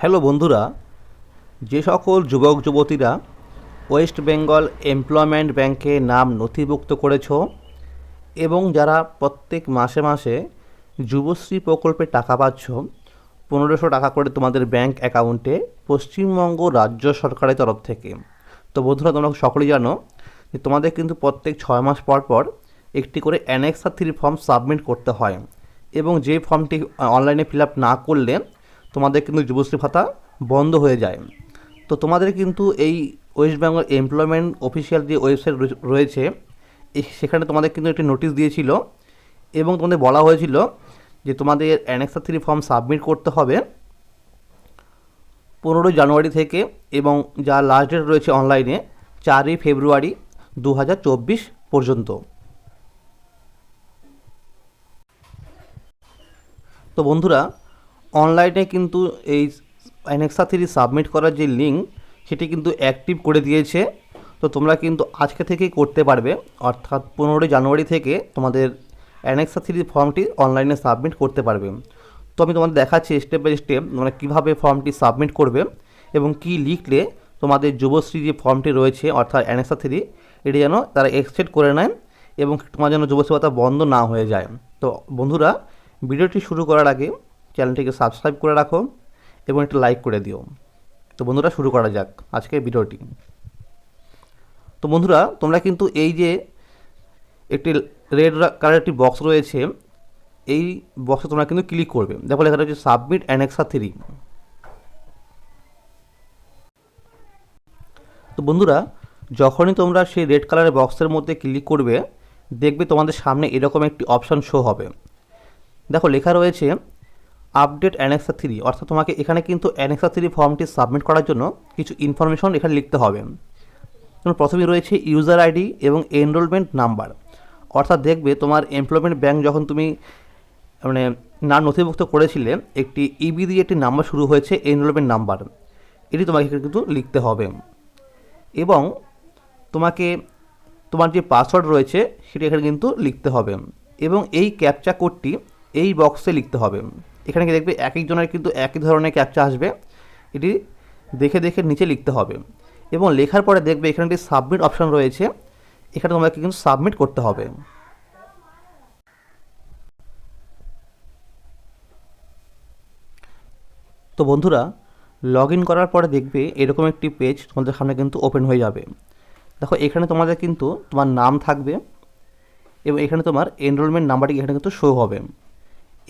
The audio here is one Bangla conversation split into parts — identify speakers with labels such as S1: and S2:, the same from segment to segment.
S1: হ্যালো বন্ধুরা, যে সকল যুবক যুবতীরা ওয়েস্ট বেঙ্গল এমপ্লয়মেন্ট ব্যাংকে নাম নথিভুক্ত করেছ এবং যারা প্রত্যেক মাসে মাসে যুবশ্রী প্রকল্পে টাকা পাচ্ছ, পনেরোশো টাকা করে তোমাদের ব্যাংক অ্যাকাউন্টে পশ্চিমবঙ্গ রাজ্য সরকারের তরফ থেকে। তো বন্ধুরা, তোমরা সকলেই জানো যে তোমাদের কিন্তু প্রত্যেক ছয় মাস পর পর একটি করে অ্যানেক্সা থ্রি ফর্ম সাবমিট করতে হয় এবং যে ফর্মটি অনলাইনে ফিল আপ না করলে তোমাদের কিন্তু যুবশ্রী ভাতা বন্ধ হয়ে যায়। তো তোমাদের কিন্তু এই ওয়েস্ট বেঙ্গল এমপ্লয়মেন্ট অফিসিয়াল যে ওয়েবসাইট রয়েছে সেখানে তোমাদের কিন্তু একটি নোটিশ দিয়েছিল এবং তোমাদের বলা হয়েছিল যে তোমাদের অ্যানেক্সা থ্রি ফর্ম সাবমিট করতে হবে পনেরোই জানুয়ারি থেকে এবং যা লাস্ট ডেট রয়েছে অনলাইনে চারই ফেব্রুয়ারি দু হাজার চব্বিশ পর্যন্ত। তো বন্ধুরা অনলাইনে কিন্তু এই অ্যানেক্সা থ্রি সাবমিট করার যে লিঙ্ক সেটি কিন্তু অ্যাক্টিভ করে দিয়েছে। তো তোমরা কিন্তু আজকে থেকেই করতে পারবে। অর্থাৎ পনেরোই জানুয়ারি থেকে তোমাদের অ্যানেক্সা থ্রি ফর্মটি অনলাইনে সাবমিট করতে পারবে। তো আমি তোমাদের দেখাচ্ছি স্টেপ বাই স্টেপ তোমরা কীভাবে ফর্মটি সাবমিট করবে এবং কি লিখলে তোমাদের যুবশ্রী যে ফর্মটি রয়েছে, অর্থাৎ অ্যানেক্সা থ্রি এটি যেন তারা এক্সটেড করে নেয় এবং তোমার যেন যুবশ্রী বন্ধ না হয়ে যায়। তো বন্ধুরা, ভিডিওটি শুরু করার আগে চ্যানেলটিকে সাবস্ক্রাইব করে রাখো এবং একটা লাইক করে দিও। তো বন্ধুরা, শুরু করা যাক আজকের ভিডিওটি। তো বন্ধুরা, তোমরা কিন্তু এই যে একটি রেড কালার একটি বক্স রয়েছে, এই বক্সে তোমরা কিন্তু ক্লিক করবে। দেখো লেখা রয়েছে সাবমিট অ্যানেক্সা থ্রি তো বন্ধুরা, যখনই তোমরা সেই রেড কালারের বক্সের মধ্যে ক্লিক করবে, দেখবে তোমাদের সামনে এরকম একটি অপশান শো হবে। দেখো, লেখা রয়েছে আপডেট অ্যানেক্সা থ্রি অর্থাৎ তোমাকে এখানে কিন্তু অ্যানেক্সা থ্রি ফর্মটি সাবমিট করার জন্য কিছু ইনফরমেশন এখানে লিখতে হবে। তোমার প্রথমে রয়েছে ইউজার আইডি এবং এনরোলমেন্ট নাম্বার অর্থাৎ দেখবে তোমার এমপ্লয়মেন্ট ব্যাংক যখন তুমি মানে নাম নথিভুক্ত করেছিলে, একটি ইবি দিয়ে একটি নাম্বার শুরু হয়েছে এনরোলমেন্ট নাম্বার এটি তোমাকে এখানে কিন্তু লিখতে হবে। এবং তোমাকে, তোমার যে পাসওয়ার্ড রয়েছে, সেটি এখানে কিন্তু লিখতে হবে। এবং এই ক্যাপচা কোডটি এই বক্সে লিখতে হবে। এখানে কি দেখবে এক একজনের কিন্তু একই ধরনের ক্যাপচা আসবে। এটি দেখে দেখে নিচে লিখতে হবে। এবং লেখার পরে দেখবে এখানে একটি সাবমিট অপশান রয়েছে। এখানে তোমাকে কিন্তু সাবমিট করতে হবে। তো বন্ধুরা লগ ইন করার পরে দেখবে এরকম একটি পেজ তোমাদের সামনে কিন্তু ওপেন হয়ে যাবে। দেখো, এখানে তোমাদের কিন্তু তোমার নাম থাকবে এবং এখানে তোমার এনরোলমেন্ট নাম্বারটি এখানে কিন্তু শো হবে।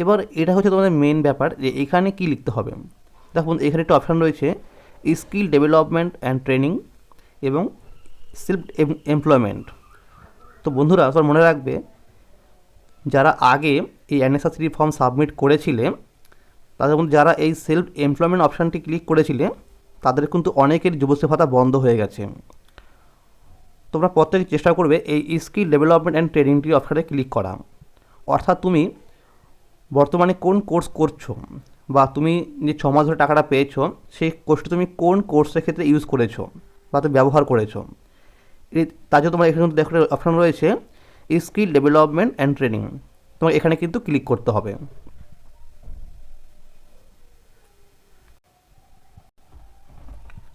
S1: এবার এটা হচ্ছে তোমাদের মেন ব্যাপার যে এখানে কি লিখতে হবে? দেখো এখানে একটা অপশান রয়েছে স্কিল ডেভেলপমেন্ট অ্যান্ড ট্রেনিং এবং সেলফ এমপ্লয়মেন্ট তো বন্ধুরা তোমার মনে রাখবে, যারা আগে এই এনএসআর থ্রি ফর্ম সাবমিট করেছিলে, তাদের মধ্যে যারা এই সেলফ এমপ্লয়মেন্ট অপশানটি ক্লিক করেছিলে, তাদের কিন্তু অনেকের যুবশ্রী ভাতা বন্ধ হয়ে গেছে। তোমরা প্রত্যেকে চেষ্টা করবে এই স্কিল ডেভেলপমেন্ট অ্যান্ড ট্রেনিংটি অপশানে ক্লিক করা। অর্থাৎ তুমি বর্তমানে কোন কোর্স করছ? বা তুমি যে ছ মাস ধরে টাকাটা পেয়েছ, সেই কোর্সটা তুমি কোন কোর্সের ক্ষেত্রে ইউজ করেছ? বা তুমি ব্যবহার করেছ? তার জন্য তোমার এখানে দেখো অপশান রয়েছে স্কিল ডেভেলপমেন্ট অ্যান্ড ট্রেনিং তোমার এখানে কিন্তু ক্লিক করতে হবে।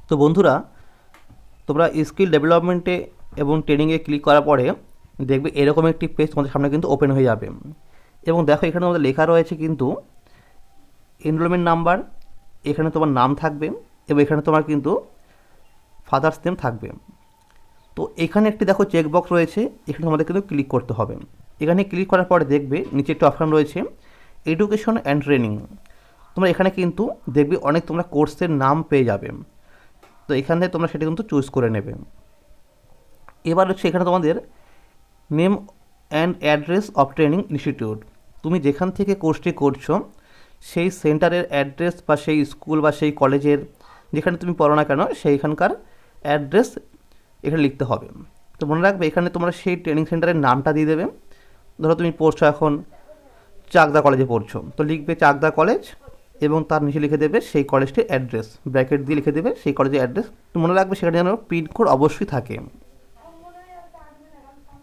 S1: তো বন্ধুরা, তোমরা স্কিল ডেভেলপমেন্টে এবং ট্রেনিংয়ে ক্লিক করার পরে দেখবে এরকম একটি পেজ তোমাদের সামনে কিন্তু ওপেন হয়ে যাবে। এবং দেখো এখানে তোমাদের লেখা রয়েছে কিন্তু এনরোলমেন্ট নাম্বার এখানে তোমার নাম থাকবে এবং এখানে তোমার কিন্তু ফাদার্স নেম থাকবে। তো এখানে একটি দেখো চেকবক্স রয়েছে, এখানে তোমাদের কিন্তু ক্লিক করতে হবে। এখানে ক্লিক করার পরে দেখবে নিচে একটা অপশান রয়েছে এডুকেশন অ্যান্ড ট্রেনিং তোমরা এখানে কিন্তু দেখবে অনেক তোমরা কোর্সের নাম পেয়ে যাবে। তো এখান থেকে তোমরা সেটা কিন্তু চুজ করে নেবে। এবার হচ্ছে এখানে তোমাদের name and address of training institute তুমি যেখান থেকে কোর্সটি করছ, সেই সেন্টারের অ্যাড্রেস বা সেই স্কুল বা সেই কলেজের যেখানে তুমি পড়ো না কেন, সেইখানকার অ্যাড্রেস এখানে লিখতে হবে। তো মনে রাখবে, এখানে তোমরা সেই ট্রেনিং সেন্টারের নামটা দিয়ে দেবে। ধরো তুমি পড়ছো এখন চাকদা কলেজে পড়ছো, তো লিখবে চাকদা কলেজ এবং তার নিচে লিখে দেবে সেই কলেজটির অ্যাড্রেস, ব্র্যাকেট দিয়ে লিখে দেবে সেই কলেজের অ্যাড্রেস। তো মনে রাখবে, সেখানে যেন পিনকোড অবশ্যই থাকে।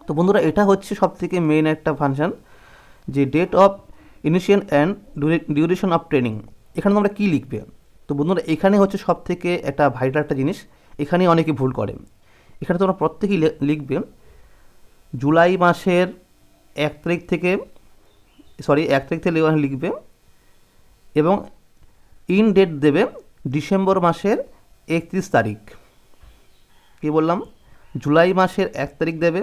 S1: তো বন্ধুরা, এটা হচ্ছে সব থেকে মেন একটা ফাংশন যে date of initial and duration of training এখানে তোমরা কী লিখবে? তো বন্ধুরা, এখানে হচ্ছে সব থেকে একটা ভাইটাল একটা জিনিস। এখানে অনেকে ভুল করে। এখানে তোমরা প্রত্যেকেই লিখবে, জুলাই মাসের এক তারিখ থেকে সরি এক তারিখ থেকে লিখবে এবং ইন ডেট দেবে ডিসেম্বর মাসের একত্রিশ তারিখ। কী বললাম? জুলাই মাসের এক তারিখ দেবে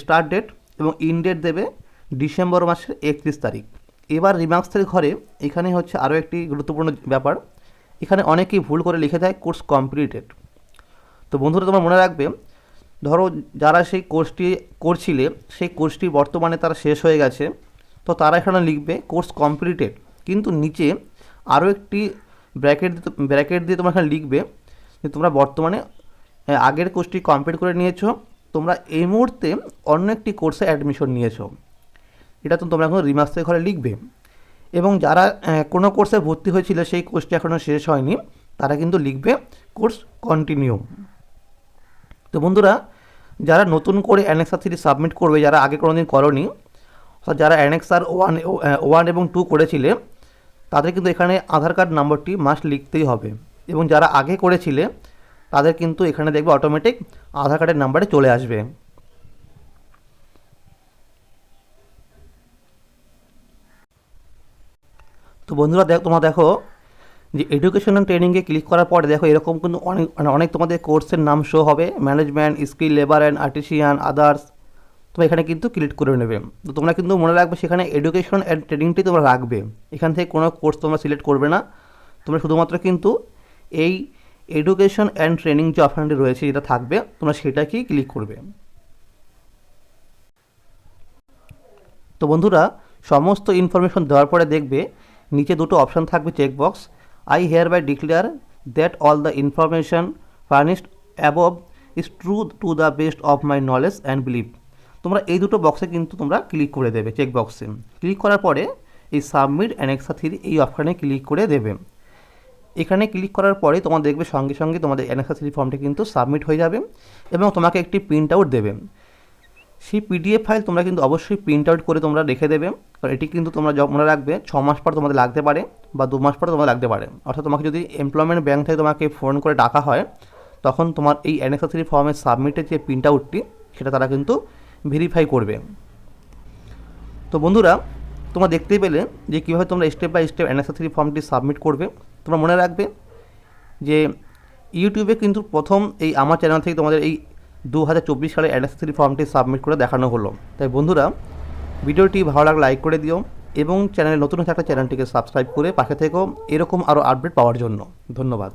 S1: স্টার্ট ডেট এবং ইন ডেট দেবে ডিসেম্বর মাসের একত্রিশ তারিখ। এবার রিমার্কসের ঘরে এখানে হচ্ছে আরও একটি গুরুত্বপূর্ণ ব্যাপার। এখানে অনেকেই ভুল করে লিখে দেয় কোর্স কমপ্লিটেড। তো বন্ধুরা, তোমরা মনে রাখবে, ধরো যারা সেই কোর্সটি করছিলে, সেই কোর্সটি বর্তমানে তারা শেষ হয়ে গেছে, তো তারা এখানে লিখবে কোর্স কমপ্লিটেড। কিন্তু নিচে আরও একটি ব্র্যাকেট ব্র্যাকেট দিয়ে তোমরা এখানে লিখবে যে তোমরা বর্তমানে আগের কোর্সটি কমপ্লিট করে নিয়েছো, তোমরা এই মুহূর্তে অন্য একটি কোর্সে অ্যাডমিশন নিয়েছো। এটা তো তোমরা এখন রিমার্সের ঘরে লিখবে। এবং যারা কোনো কোর্সে ভর্তি হয়েছিল, সেই কোর্সটি এখনও শেষ হয়নি, তারা কিন্তু লিখবে কোর্স কন্টিনিউ তো বন্ধুরা, যারা নতুন করে অ্যানেক্সার থ্রি সাবমিট করবে, যারা আগে কোনো দিন করনি, অর্থাৎ যারা অ্যানেক্সার ওয়ান ওয়ান এবং টু করেছিলে, তাদের কিন্তু এখানে আধার কার্ড নম্বরটি মাস্ট লিখতেই হবে। এবং যারা আগে করেছিলে, তাদের কিন্তু এখানে দেখবে অটোমেটিক আধার কার্ডের নাম্বারে চলে আসবে। তো বন্ধুরা দেখো, তোমরা দেখো যে এডুকেশন অ্যান্ড ট্রেনিংয়ে ক্লিক করার পরে দেখো এরকম কিন্তু অনেক মানে অনেক তোমাদের কোর্সের নাম শো হবে। Management skill labour and artisan others তোমরা এখানে কিন্তু ক্লিক করে নেবে। তো তোমরা কিন্তু মনে রাখবে সেখানে এডুকেশন অ্যান্ড ট্রেনিংটি তোমরা রাখবে। এখান থেকে কোনো কোর্স তোমরা সিলেক্ট করবে না। তোমরা শুধুমাত্র কিন্তু এই এডুকেশন অ্যান্ড ট্রেনিং যে অপশানটি রয়েছে যেটা থাকবে, তোমরা সেটাকেই ক্লিক করবে। তো বন্ধুরা, সমস্ত ইনফরমেশন দেওয়ার পরে দেখবে নিচে দুটো অপশান থাকবে checkbox I hereby declare that all the information furnished above is true to the best of my knowledge and believe তোমরা এই দুটো বক্সে কিন্তু তোমরা ক্লিক করে দেবে চেক বক্সে ক্লিক করার পরে এই সাবমিট অ্যানেক্সা থ্রি এই অপশানে ক্লিক করে দেবে। এখানে ক্লিক করার পরে তোমার দেখবে সঙ্গে সঙ্গে তোমাদের অ্যানেক্সা থ্রি ফর্মটি কিন্তু সাবমিট হয়ে যাবে এবং তোমাকে একটি প্রিন্ট আউট দেবে। সেই পিডিএফ ফাইল তোমরা কিন্তু অবশ্যই প্রিন্ট আউট করে তোমরা রেখে দেবে। কারণ এটি কিন্তু তোমরা মনে রাখবে, ছ মাস পর তোমাদের লাগতে পারে বা দু মাস পর তোমাদের লাগতে পারে। অর্থাৎ তোমাকে যদি এমপ্লয়মেন্ট ব্যাংক থেকে তোমাকে ফোন করে ডাকা হয়, তখন তোমার এই অ্যানেক্সারি ফর্মের সাবমিটের যে প্রিন্ট আউটটি সেটা তারা কিন্তু ভেরিফাই করবে। তো বন্ধুরা, তোমরা দেখতেই পেলে যে কীভাবে তোমরা স্টেপ বাই স্টেপ অ্যানেক্সারি ফর্মটি সাবমিট করবে। তোমরা মনে রাখবে যে ইউটিউবে কিন্তু প্রথম এই আমার চ্যানেল থেকে তোমাদের এই দু হাজার চব্বিশ সালে অ্যাডাসি ফর্মটি সাবমিট করে দেখানো হলো। তাই বন্ধুরা, ভিডিওটি ভালো লাগলে লাইক করে দিও এবং চ্যানেলে নতুন থাকা চ্যানেলটিকে সাবস্ক্রাইব করে পাশে থেকেও এরকম আরও আপডেট পাওয়ার জন্য। ধন্যবাদ।